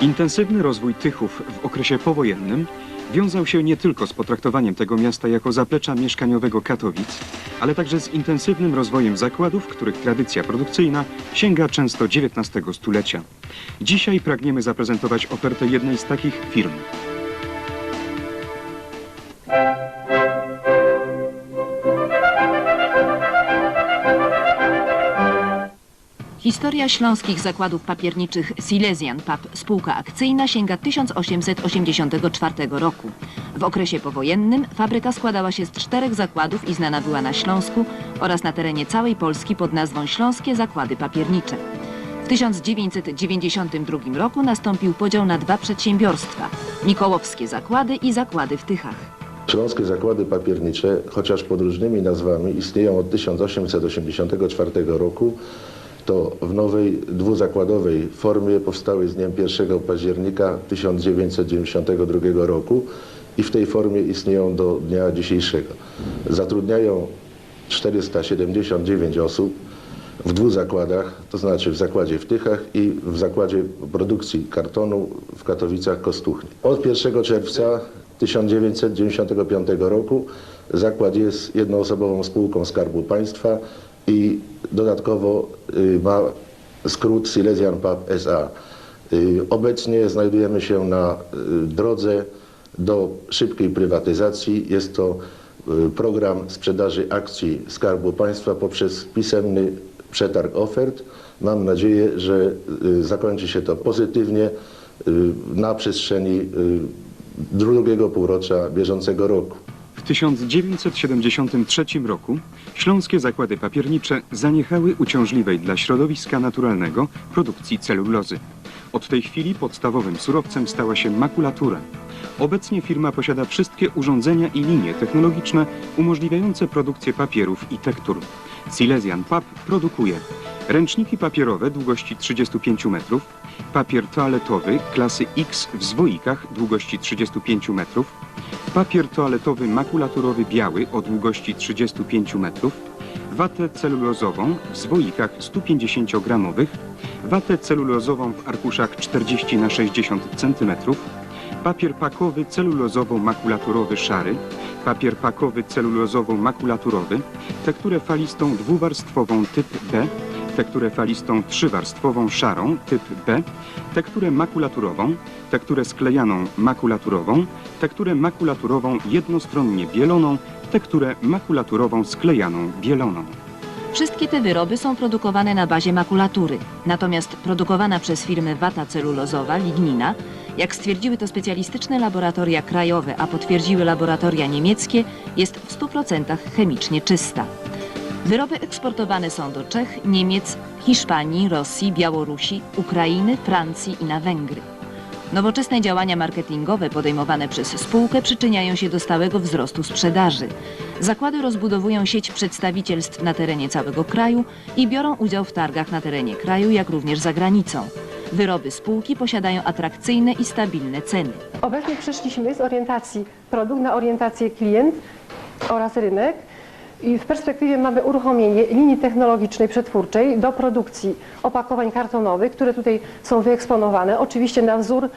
Intensywny rozwój Tychów w okresie powojennym wiązał się nie tylko z potraktowaniem tego miasta jako zaplecza mieszkaniowego Katowic, ale także z intensywnym rozwojem zakładów, których tradycja produkcyjna sięga często XIX stulecia. Dzisiaj pragniemy zaprezentować ofertę jednej z takich firm. Historia śląskich zakładów papierniczych Silesian Pap spółka akcyjna sięga 1884 roku. W okresie powojennym fabryka składała się z czterech zakładów i znana była na Śląsku oraz na terenie całej Polski pod nazwą Śląskie Zakłady Papiernicze. W 1992 roku nastąpił podział na dwa przedsiębiorstwa – Mikołowskie Zakłady i Zakłady w Tychach. Śląskie zakłady papiernicze, chociaż pod różnymi nazwami, istnieją od 1884 roku. To w nowej dwuzakładowej formie powstały z dniem 1 października 1992 roku i w tej formie istnieją do dnia dzisiejszego. Zatrudniają 479 osób w dwóch zakładach, to znaczy w zakładzie w Tychach i w zakładzie produkcji kartonu w Katowicach Kostuchni. Od 1 czerwca 1995 roku zakład jest jednoosobową spółką Skarbu Państwa i dodatkowo y, ma skrót Silesian Pub SA. Y, Obecnie znajdujemy się na y, drodze do szybkiej prywatyzacji. Jest to program sprzedaży akcji Skarbu Państwa poprzez pisemny przetarg ofert. Mam nadzieję, że zakończy się to pozytywnie na przestrzeni drugiego półrocza bieżącego roku. W 1973 roku śląskie zakłady papiernicze zaniechały uciążliwej dla środowiska naturalnego produkcji celulozy. Od tej chwili podstawowym surowcem stała się makulatura. Obecnie firma posiada wszystkie urządzenia i linie technologiczne umożliwiające produkcję papierów i tektur. Silesian Pap produkuje ręczniki papierowe długości 35 metrów, papier toaletowy klasy X w zwoikach długości 35 metrów, papier toaletowy makulaturowy biały o długości 35 metrów, watę celulozową w zwoikach 150-gramowych, watę celulozową w arkuszach 40 na 60 cm, papier pakowy celulozowo-makulaturowy szary, papier pakowy celulozowo-makulaturowy, tekturę falistą dwuwarstwową typ B, tekturę falistą trzywarstwową szarą typ B, tekturę makulaturową, tekturę sklejaną makulaturową, tekturę makulaturową jednostronnie bieloną, tekturę makulaturową sklejaną bieloną. Wszystkie te wyroby są produkowane na bazie makulatury. Natomiast produkowana przez firmę wata celulozowa, lignina, jak stwierdziły to specjalistyczne laboratoria krajowe, a potwierdziły laboratoria niemieckie, jest w 100% chemicznie czysta. Wyroby eksportowane są do Czech, Niemiec, Hiszpanii, Rosji, Białorusi, Ukrainy, Francji i na Węgry. Nowoczesne działania marketingowe podejmowane przez spółkę przyczyniają się do stałego wzrostu sprzedaży. Zakłady rozbudowują sieć przedstawicielstw na terenie całego kraju i biorą udział w targach na terenie kraju, jak również za granicą. Wyroby spółki posiadają atrakcyjne i stabilne ceny. Obecnie przeszliśmy z orientacji produkt na orientację klient oraz rynek i w perspektywie mamy uruchomienie linii technologicznej przetwórczej do produkcji opakowań kartonowych, które tutaj są wyeksponowane, oczywiście na wzór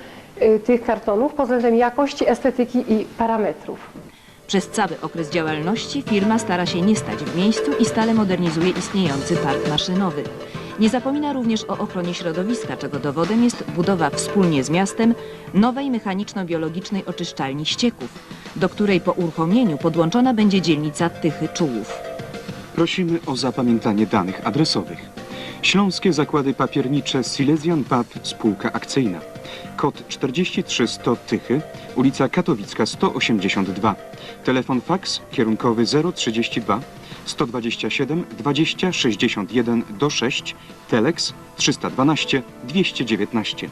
y, tych kartonów pod względem jakości, estetyki i parametrów. Przez cały okres działalności firma stara się nie stać w miejscu i stale modernizuje istniejący park maszynowy. Nie zapomina również o ochronie środowiska, czego dowodem jest budowa wspólnie z miastem nowej mechaniczno-biologicznej oczyszczalni ścieków, do której po uruchomieniu podłączona będzie dzielnica Tychy Czułów. Prosimy o zapamiętanie danych adresowych. Śląskie Zakłady Papiernicze Silesian Pub Spółka Akcyjna. Kod 43100 Tychy, ulica Katowicka 182. Telefon fax kierunkowy 032 127 20 61 do 6, telex 312 219.